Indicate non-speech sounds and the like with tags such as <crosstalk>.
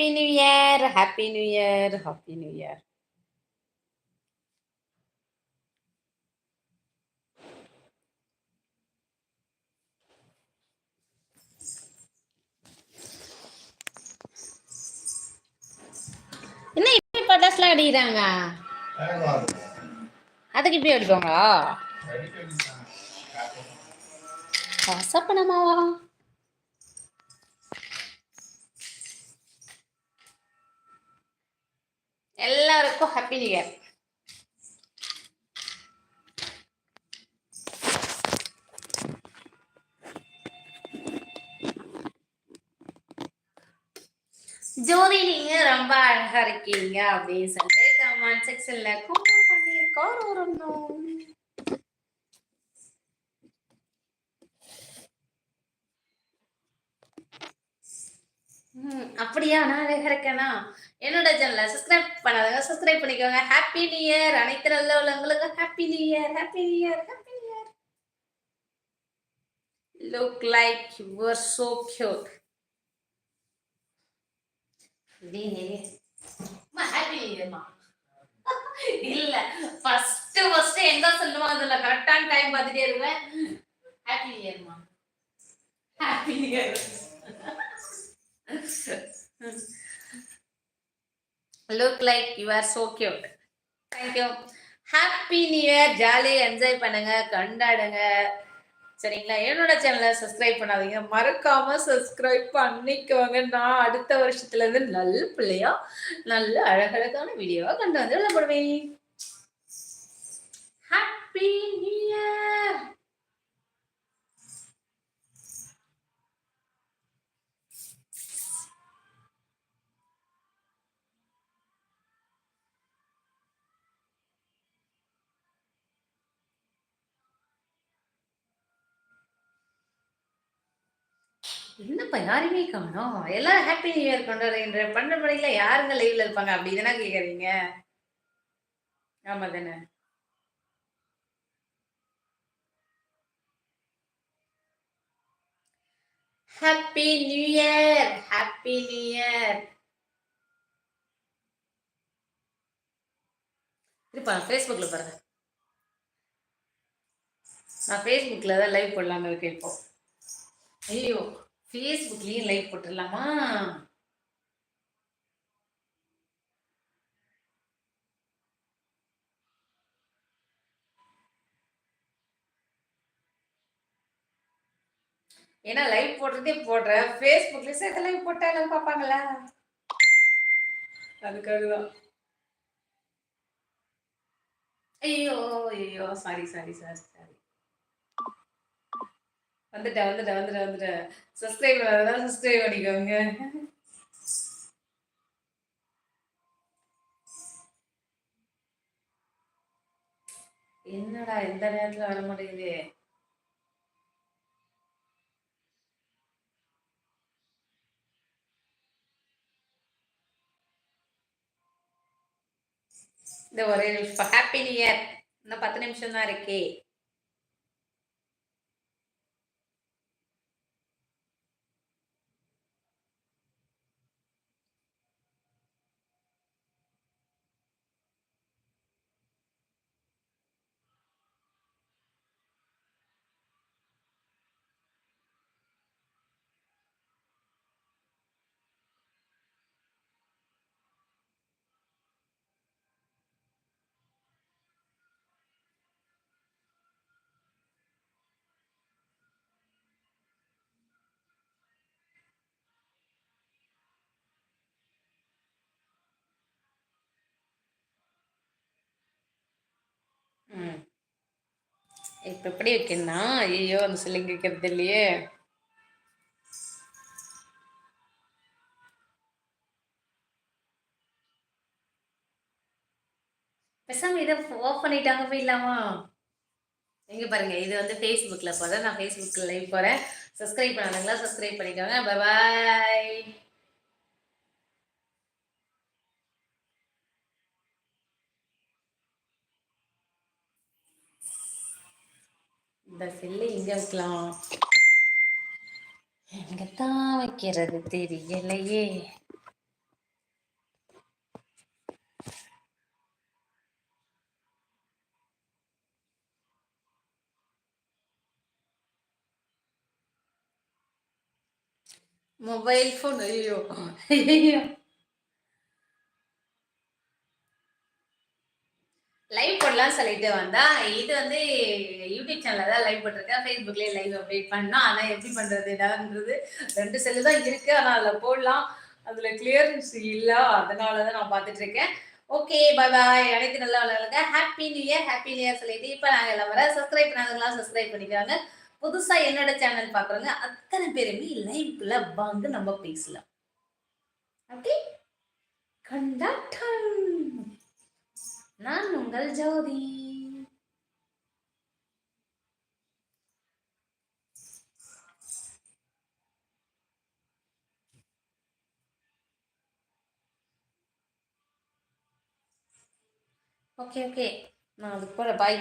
Happy new year happy new year happy new year என்ன இப்படி பட்டாசுலாம் அடிக்கிறாங்க அதுக்கு இப்படி அடிப்பாங்களா கசப்பணமாவா எல்லாருக்கும் ஹாப்பி நியூ இயர் ஜோதி நீங்க ரொம்ப அழகா இருக்கீங்க அப்படின்னு சொல்லிட்டு கமெண்ட் செக்ஷன்ல கமெண்ட் பண்ணியிருக்கோம். ஒரு அப்படியா? நான் அழகா இருக்கேனா? என்னோட சேனலை சப்ஸ்கிரைப் பண்ணாதவங்க சப்ஸ்கிரைப் பண்ணிக்கோங்க. ஹாப்பி நியூ இயர் அனைத்து நல்ல உள்ளவங்களுக்கு happy new year happy new year happy new year look like you so cute happy new இயர்மா இல்ல ஃபர்ஸ்ட் ஃபர்ஸ்ட் என்ன சொல்லுவாங்க அதுல கரெக்டான டைம் பார்த்துட்டே இருப்பேன். Happy new இயர்மா happy new year look like you are so cute thank you happy new year ஜாலியாக enjoy பண்ணுங்க. கொண்டாடுங்க. சரிங்களா? என்னோட சேனலை சப்ஸ்கிரைப் பண்ணாதீங்க. மறக்காம சப்ஸ்கிரைப் பண்ணிக்கோங்க. நான் அடுத்த வருஷத்துல இருந்து நல்ல பிள்ளையா நல்ல அழகழகான வீடியோவா கொண்டு வந்து விளப்படுவேன் ஹாப்பி நியூ இயர் என்னப்பா யாருமே காணோம். எல்லாரும் ஹாப்பி நியூ இயர் கொண்டாடுகின்ற பன்னெண்டு மணிக்குல யாருங்க லைவ்ல இருப்பாங்க? அப்படி தானே கேக்குறீங்க? ஆமா தானே happy new year happy new year இருப்பா ஃபேஸ்புக்ல பாருங்க. நான் ஃபேஸ்புக்கில் தான் லைவ் போடலாம்னு இருக்கேன் இப்போ. ஐயோ ஃபேஸ்புக்லயும் லைக் போட்டுடலாமா ஏன்னா லைவ் போடுறதே போடுறேன் ஃபேஸ்புக்ல சேர்த்து லைவ் போட்டா எல்லாம் பார்ப்பாங்களா? அதுக்காக தான் ஐயோ ஐயோ சாரி சாரி சாரி சாரி வந்துட்டேன் வந்துட்டேன் வந்துட்டேன் வந்துட்டேன். சப்ஸ்கிரைப் பண்ணாதான் சப்ஸ்கிரைப் பண்ணிக்கோங்க. என்னடா எந்த நேரத்துல வர மாட்டேங்குது? இந்த ஒரே ஹாப்பி நியூ இயர் இன்னும் பத்து நிமிஷம் தான் இருக்கே. இப்ப எப்படி வைக்கணும்னா? ஐயோ அந்த சிலிங்க வைக்கிறது இல்லையே. பேசாம இதை ஆஃப் பண்ணிட்டாங்க போயிடலாமா எங்க பாருங்க இது வந்து ஃபேஸ்புக்கில் போகிறேன் நான் ஃபேஸ்புக்கில் லைவ் போகிறேன் சப்ஸ்கிரைப் பண்ணாதுங்களா சப்ஸ்கிரைப் பண்ணிக்கோங்க. பாய் Dacile India Clown. Enga tama kira de. Mobile phone, ayo. <laughs> சொல்லிட்டு வந்தா இது வந்து யூடியூப் சேனல்ல தான் லைவ் போட்டிருக்கேன். ஃபேஸ்புக்லயே லைவ் அப்டேட் பண்ணா ஆனா எப்படி பண்றது? என்னன்றது ரெண்டு செல்லு தான் இருக்கு. ஆனா அதுல போடலாம். அதுல கிளியரன்ஸ் இல்ல. அதனாலதான் நான் பார்த்துட்டு இருக்கேன். ஓகே பாய் பாய் அனைத்து நல்லா வளருங்க. Happy new year happy new year சொல்லிட்டு இப்ப நாங்க எல்லாம் வர சப்ஸ்கிரைப் பண்ணாதவங்களாம் சப்ஸ்கிரைப் பண்ணிக்கிறாங்க புதுசா என்னோட சேனல் பாக்குறவங்க அத்தனை பேருமே லைவ்ல வாங்க நம்ம பேசலாம். ஓகே கண்டக்டர் நான் உங்கள் ஜோதி. Okay okay. நான் அதுக்கு போகிறேன் பாய்